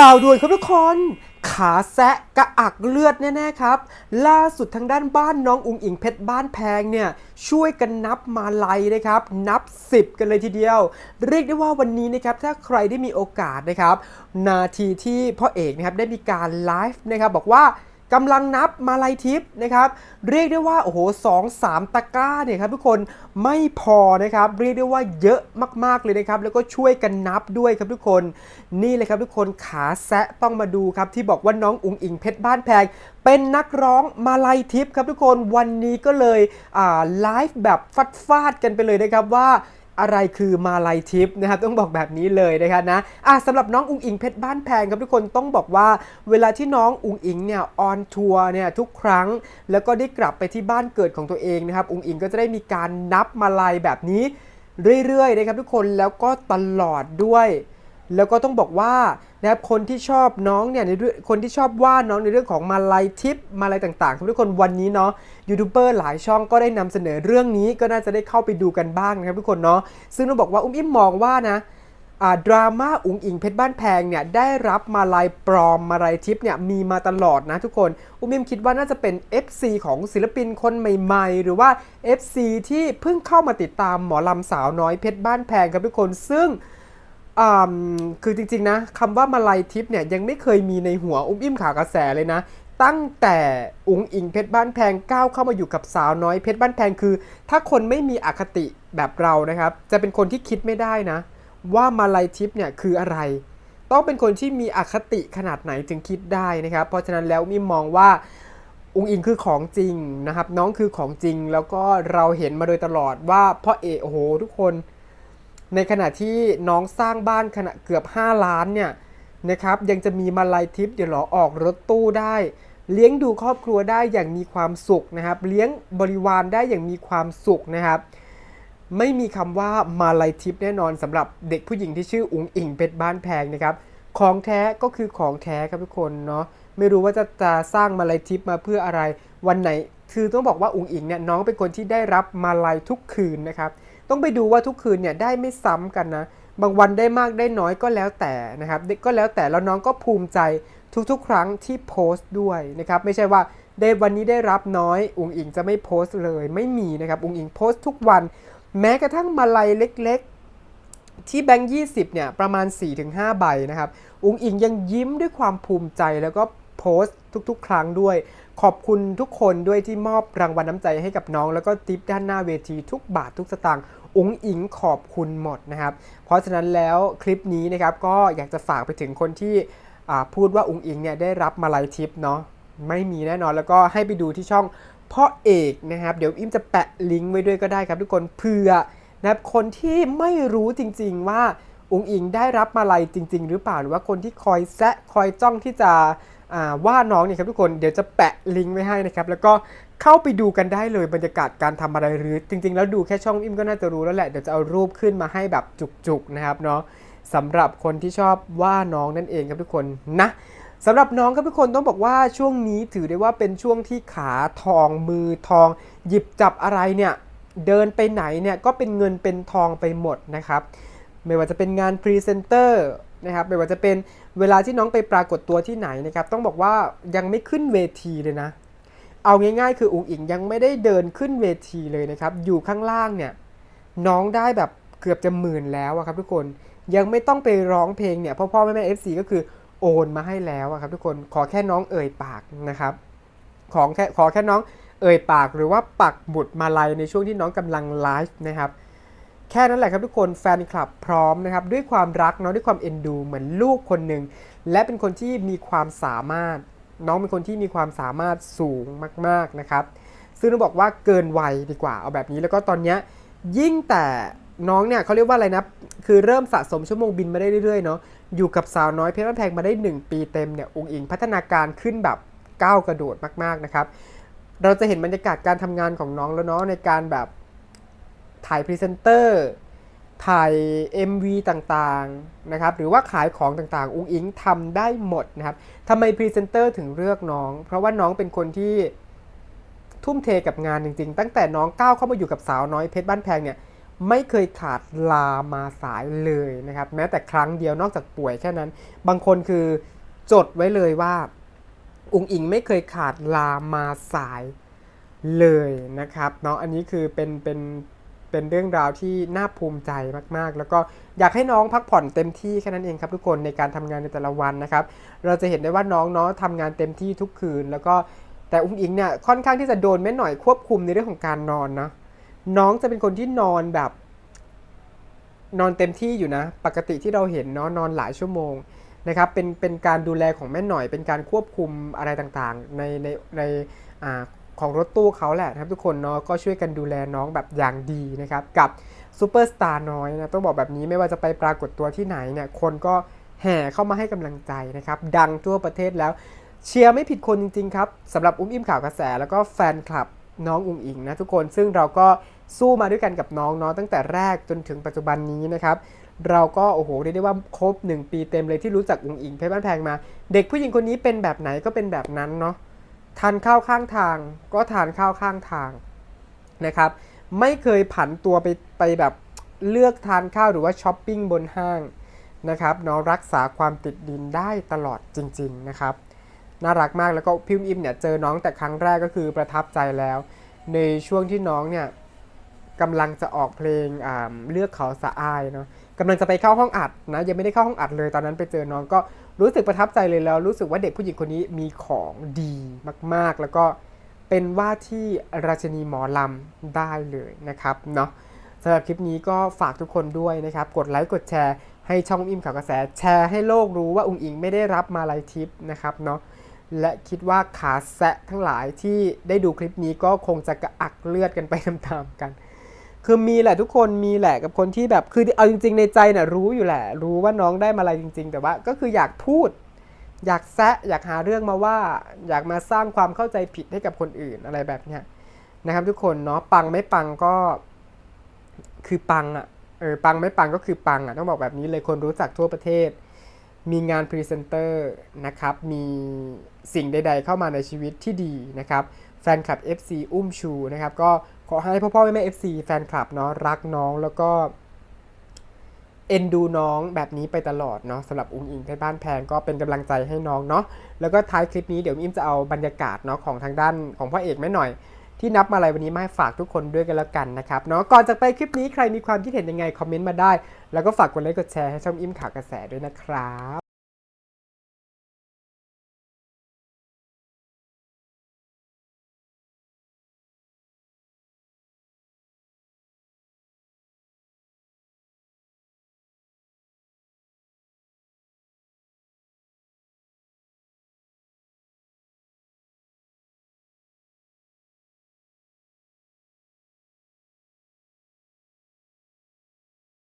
ข่าวด่วนครับทุกคน ขาแซะกระอักเลือดแน่ๆครับ ล่าสุดทางด้านบ้านน้องอุงอิงเพชรบ้านแพงเนี่ยช่วยกันนับมาลัยนะครับ นับ 10 กันเลยทีเดียว เรียกได้ว่าวันนี้นะครับถ้าใครได้มีโอกาสนะครับ นาทีที่พ่อเอกนะครับได้มีการไลฟ์นะครับบอกว่า กำลังนับมาลัยทิปนะครับ เรียกได้ว่า โอ้โหสองสามตะกร้าเนี่ยครับทุกคนไม่พอนะครับ เรียกได้ว่าเยอะมากๆเลยนะครับ แล้วก็ช่วยกันนับด้วยครับทุกคน นี่เลยครับทุกคนขาแซะต้องมาดูครับ ที่บอกว่าน้องอุงอิงเพชรบ้านแพง เป็นนักร้องมาลัยทิปครับทุกคนวันนี้ก็เลยไลฟ์แบบฟัดฟาดๆกันไปเลยนะครับว่า อะไรคือมาลายทิปนะครับต้องบอกแบบนี้เลยนะครับนะอะสำหรับน้องอุงอิงเพชรบ้านแพงครับทุกคนต้องบอกว่า เวลาที่น้องอุงอิงเนี่ยออนทัวร์เนี่ยทุกครั้ง แล้วก็ได้กลับไปที่บ้านเกิดของตัวเองนะครับอุงอิงก็จะได้มีการนับมาลายแบบนี้เรื่อยๆนะครับทุกคนแล้วก็ตลอดด้วย แล้วก็ต้องบอกว่า นะครับคนที่ชอบน้องเนี่ยในเรื่องคนที่ชอบว่าน้องในเรื่องของมาลายทิปมาลายต่างๆครับทุกคนวันนี้เนาะยูทูบเบอร์หลายช่องก็ได้นำเสนอเรื่องนี้ก็น่าจะได้เข้าไปดูกันบ้างนะครับทุกคนเนาะซึ่งต้องบอกว่าอุ้มอิ่มมองว่านะดราม่าอุงอิงเพชรบ้านแพงเนี่ยได้รับมาลายปลอมมาลายทิปเนี่ยมีมาตลอดนะทุกคนอุ้มอิมคิดว่าน่าจะเป็น FC ของศิลปินคนใหม่ๆ หรือว่า FC ที่เพิ่งเข้ามาติดตามหมอลำสาวน้อยเพชรบ้านแพงครับทุกคนซึ่ง คือจริงๆนะคำว่ามาลัยทิพย์เนี่ยยังไม่เคยมีในหัวอุ้มอิ่มขากระแสเลยนะ ตั้งแต่อุงอิงเพชรบ้านแพงก้าวเข้ามาอยู่กับสาวน้อยเพชรบ้านแพงคือ ถ้าคนไม่มีอคติแบบเรานะครับ จะเป็นคนที่คิดไม่ได้นะ ว่ามาลัยทิพย์เนี่ยคืออะไร ต้องเป็นคนที่มีอคติขนาดไหนถึงคิดได้นะครับ เพราะฉะนั้นแล้วมิมมองว่าอุงอิงคือของจริงนะครับ น้องคือของจริงแล้วก็เราเห็นมาโดยตลอดว่าพ่อเอกโอ้โหทุกคน ในขณะที่น้องสร้างบ้านขนาดเกือบ 5 ล้านเนี่ยนะครับยังจะมีมาลัยทิปเดี๋ยวหรอออกรถตู้ได้ เลี้ยงดูครอบครัวได้อย่างมีความสุขนะครับ เลี้ยงบริวารได้อย่างมีความสุขนะครับ ไม่มีคำว่ามาลัยทิปแน่นอนสำหรับเด็กผู้หญิงที่ชื่ออุงอิงเป็ดบ้านแพงนะครับของแท้ก็คือของแท้ครับทุกคนเนาะไม่รู้ว่าจะจะสร้างมาลัยทิปมาเพื่ออะไรวันไหน คือต้องบอกว่าอุงอิงเนี่ยน้องเป็นคนที่ได้รับมาลัยทุกคืนนะครับ ต้องไปดูว่าทุกคืนเนี่ยได้ไม่ซ้ำกันนะ บางวันได้มากได้น้อยก็แล้วแต่นะครับ ก็แล้วแต่แล้วน้องก็ภูมิใจทุกๆ ครั้งที่โพสต์ด้วยนะครับ ไม่ใช่ว่าได้วันนี้ได้รับน้อยอุงอิงจะไม่โพสต์เลย ไม่มีนะครับอุงอิงโพสต์ทุกวัน แม้กระทั่งมาลัยเล็กๆ ที่แบงค์20เนี่ยประมาณ 4-5 ใบนะครับ อุงอิงยังยิ้มด้วยความภูมิใจแล้วก็ พสต์ทุกๆ ครั้งด้วย ขอบคุณทุกคนด้วยที่มอบรางวัลน้ำใจให้กับน้อง แล้วก็ทิปด้านหน้าเวทีทุกบาททุกสตางค์อุงอิงขอบคุณหมดนะครับ เพราะฉะนั้นแล้วคลิปนี้นะครับก็อยากจะฝากไปถึงคนที่พูดว่าอุงอิงเนี่ยได้รับมาลัยทิปเนาะไม่มีแน่นอนแล้วก็ให้ไปดูที่ช่องพ่อเอกนะครับเดี๋ยวอิมจะแปะลิงก์ไว้ด้วยก็ได้ครับ ทุกคนเผื่อนะครับคนที่ไม่รู้จริง ๆว่าอุงอิงได้รับมาลัยจริง ๆ หรือเปล่าหรือว่าคนที่คอยแซะคอยจ้องที่จะ ว่าน้องเนี่ยครับทุกคนเดี๋ยวจะแปะลิงก์ไว้ให้นะครับแล้วก็เข้าไปดูกันได้เลยบรรยากาศการทำอะไรหรือ จริง ๆ แล้วดูแค่ช่องอิมก็น่าจะรู้แล้วแหละเดี๋ยวจะเอารูปขึ้นมาให้แบบจุกๆนะครับเนาะสำหรับคนที่ชอบว่าน้องนั่นเองครับทุกคนนะสำหรับน้องครับทุกคนต้องบอกว่าช่วงนี้ถือได้ว่าเป็นช่วงที่ขาทองมือทอง หยิบจับอะไรเนี่ยเดินไปไหนเนี่ยก็เป็นเงินเป็นทองไปหมดนะครับไม่ว่าจะเป็นงานพรีเซนเตอร์นะครับไม่ว่าจะเป็น เวลาที่น้องไปปรากฏตัวที่ไหนนะครับต้องบอกว่ายังไม่ขึ้นเวทีเลยนะ เอาง่ายๆ คืออุ๋งอิงยังไม่ได้เดินขึ้นเวทีเลยนะครับ อยู่ข้างล่างเนี่ยน้องได้แบบเกือบจะหมื่นแล้วครับทุกคนยังไม่ต้องไปร้องเพลงเนี่ยพ่อพ่อแม่แม่เอฟซีก็คือโอนมาให้แล้วครับทุกคนขอแค่น้องเอ่ยปากนะครับของแค่ขอแค่น้องเอ่ยปากหรือว่าปักบุตรมาลัยในช่วงที่น้องกำลังไลฟ์นะครับ แค่นั้นแหละครับทุกคนแฟนคลับพร้อมนะครับด้วยความรักเนาะด้วยความเอ็นดู เหมือนลูกคนหนึ่งและเป็นคนที่มีความสามารถ น้องเป็นคนที่มีความสามารถสูงมากๆนะครับ ซึ่งต้องบอกว่าเกินวัยดีกว่าเอาแบบนี้แล้วก็ตอนนี้ยิ่งแต่น้องเนี่ยเขาเรียกว่าอะไรนะคือเริ่มสะสมชั่วโมงบินมาได้เรื่อยๆเนาะอยู่กับสาวน้อยเพชรบ้านแพงมาได้ 1 ปีเต็มเนี่ยองค์อิงพัฒนาการขึ้นแบบก้าวกระโดดมากๆนะครับ เราจะเห็นบรรยากาศการทำงานของน้องแล้วเนาะในการแบบ ถ่ายพรีเซนเตอร์ถ่าย MV ต่างๆนะครับหรือว่าขายของต่างๆ อุ้งอิงทำได้หมดนะครับทำไมพรีเซนเตอร์ถึงเลือกน้อง เพราะว่าน้องเป็นคนที่ทุ่มเทกับงานจริง ๆ ตั้งแต่น้องก้าวเข้ามาอยู่กับสาวน้อยเพชรบ้านแพงเนี่ยไม่เคยขาดลามาสายเลยนะครับ แม้แต่ครั้งเดียวนอกจากป่วยแค่นั้น บางคนคือจดไว้เลยว่า อุงอิงไม่เคยขาดลามาสายเลยนะครับเนาะอันนี้คือเป็นเป็น เป็นเรื่องราวที่น่าภูมิใจมากๆ แล้วก็อยากให้น้องพักผ่อนเต็มที่แค่นั้นเองครับทุกคนในการทำงานในแต่ละวันนะครับ เราจะเห็นได้ว่าน้องเนาะทำงานเต็มที่ทุกคืน แล้วก็แต่อุ้งอิงเนี่ยค่อนข้างที่จะโดนแม่หน่อยควบคุมในเรื่องของการนอนนะน้องจะเป็นคนที่นอนแบบ นอนเต็มที่อยู่นะ ปกติที่เราเห็นเนาะนอนหลายชั่วโมงนะครับเป็นเป็นการดูแลของแม่หน่อย เป็นการควบคุมอะไรต่างๆ ในในในอ่า ของรถตู้เขาแหละนะครับทุกคนเนาะก็ช่วยกันดูแลน้องแบบอย่างดีนะครับกับซูเปอร์สตาร์น้อยนะต้องบอกแบบนี้ไม่ว่าจะไปปรากฏตัวที่ไหนเนี่ยคนก็แห่เข้ามาให้กำลังใจนะครับดังทั่วประเทศแล้วเชียร์ไม่ผิดคนจริงๆครับสำหรับอุ้มอิ่มข่าวกระแส แล้วก็แฟนคลับน้องอุ้งอิงนะทุกคนซึ่งเราก็สู้มาด้วยกันกับน้องเนาะตั้งแต่แรกจนถึงปัจจุบันนี้นะครับเราก็โอ้โหเรียกได้ว่าครบ 1 ปีเต็มเลยที่รู้จักอุ้งอิงเพชรบ้านแพงมา เด็กผู้หญิงคนนี้เป็นแบบไหนก็เป็นแบบนั้นเนาะ ทานข้าวข้างทาง ก็ทานข้าวข้างทางนะครับ ไม่เคยผันตัวไปไปแบบเลือกทานข้าวหรือว่าช้อปปิ้งบนห้างนะครับเนาะรักษาความติดดินได้ตลอดจริง ๆนะครับ น่ารักมากแล้วก็พิมพ์อิมเนี่ยเจอน้องแต่ครั้งแรกก็คือประทับใจแล้ว ในช่วงที่น้องเนี่ยกำลังจะออกเพลงอ่าเลือกเขาสะอายเนาะกำลังจะไปเข้าห้องอัดนะยังไม่ได้เข้าห้องอัดเลยตอนนั้นไปเจอน้องก็ รู้สึกประทับใจเลยแล้ว รู้สึกว่าเด็กผู้หญิงคนนี้มีของดีมาก ๆ แล้วก็เป็นว่าที่ราชินีหมอลำได้เลยนะครับเนาะสำหรับคลิปนี้ก็ฝากทุกคนด้วยนะครับ กดไลค์กดแชร์ให้ช่องอิมข่าวกระแส แชร์ให้โลกรู้ว่าอุงอิงไม่ได้รับมาลายทิปนะครับเนาะและคิดว่าขาแซะทั้งหลายที่ได้ดูคลิปนี้ก็คงจะกระอักเลือดกันไปตามๆกัน คือมีแหละทุกคนมีแหละกับคนที่แบบคือเอาจริง ๆ ในใจน่ะรู้อยู่แหละ รู้ว่าน้องได้มาอะไรจริง ๆ แต่ว่าก็คืออยากพูด อยากแซะอยากหาเรื่องมาว่า อยากมาสร้างความเข้าใจผิดให้กับคนอื่นอะไรแบบเนี้ยนะครับทุกคนเนาะปังไม่ปังก็คือปังอะ่ะเออปังไม่ปังก็คือปังอะ่ะต้องบอกแบบนี้เลยคนรู้จักทั่วประเทศ มีงานพรีเซนเตอร์นะครับมีสิ่งใด ๆ เข้ามาในชีวิตที่ดีนะครับ แฟนคลับ FC อุ้มชูนะครับ ก็ขอให้พ่อพ่อแม่แม่ FC แฟนคลับเนาะรักน้องแล้วก็เอ็นดูน้องแบบนี้ไปตลอดเนาะสำหรับอุ้งอิงเพชรบ้านแพงก็เป็นกำลังใจให้น้องเนาะแล้วก็ท้ายคลิปนี้เดี๋ยวอิมจะเอาบรรยากาศเนาะของทางด้านของพ่อเอกแม่หน่อย ที่นับมาอะไรวันนี้มาให้ฝากทุกคนด้วยกันแล้วกันนะครับเนาะก่อนจากไปคลิปนี้ใครมีความคิดเห็นยังไงคอมเมนต์มาได้ แล้วก็ฝากกดไลค์กดแชร์ให้ช่องอิมข่าวกระแสด้วยนะครับ